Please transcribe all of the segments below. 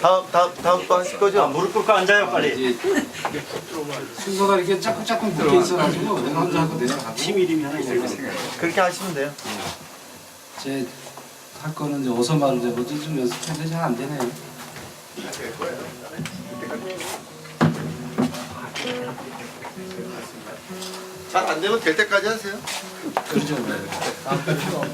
다음 다음 다음 거 하실 거죠? 아, 무릎 꿇고 앉아요 빨리. 이제 순서가 이렇게 짝짝짝 묶여 있어가지고 내가 혼자 하고 내려가고 팀 이름이 하나 있어요. 그렇게 하시면 돼요. 제할 거는 이제 어서 말을 해보지좀 연습했는데 잘 안 되네요. 잘 안 되면 될 때까지 하세요. 그렇죠. 너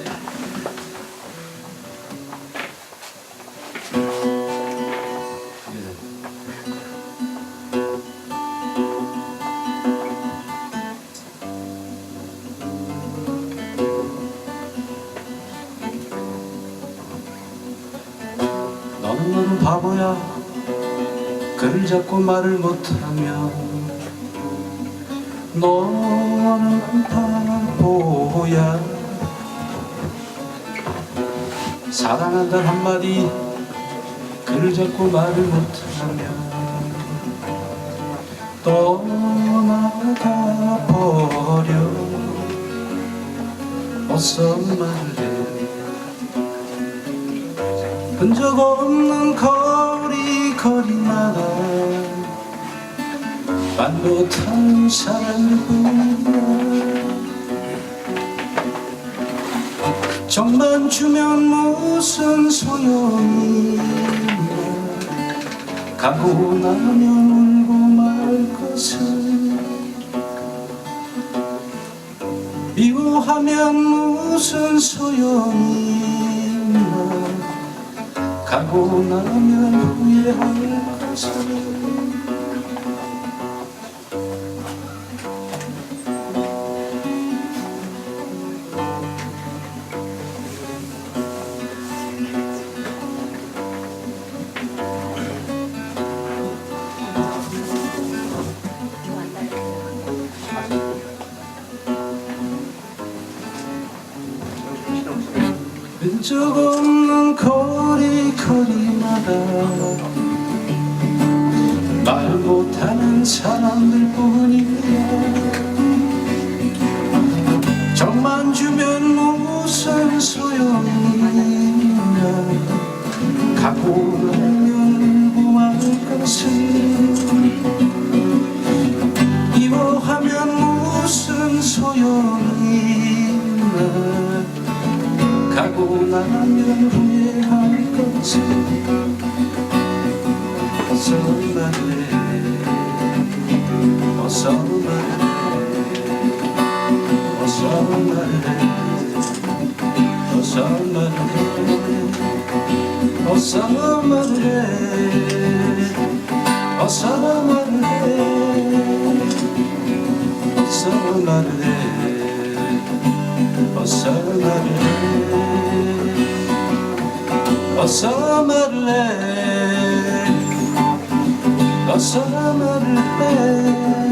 바보야 그를 잡고 말을 못하면 너는 바보야. 사랑한다 한마디 그를 잡고 말을 못하면 떠나가 버려. 어서 말해 흔적 없는 거리 거리마다 말 못하는 사람뿐이야. 정만 주면 무슨 소용이야 가고 나면 울고 말 것을 미워하면 무슨 소용이야 가고 나면 후회할 것을 흔적 없는 거리 거리마다 말 못하는 사람들 뿐이야 정만 주면 무슨 소용이냐. 갖고 나면 무할 것을 미워하면 무슨 소용이냐 가고 나면 후회할 것을 어서 말해 어서 말해 어서 말해 어서 말해 어서 말해 어서 말해 어서 말해 어 Kasam erlek Kasam erlek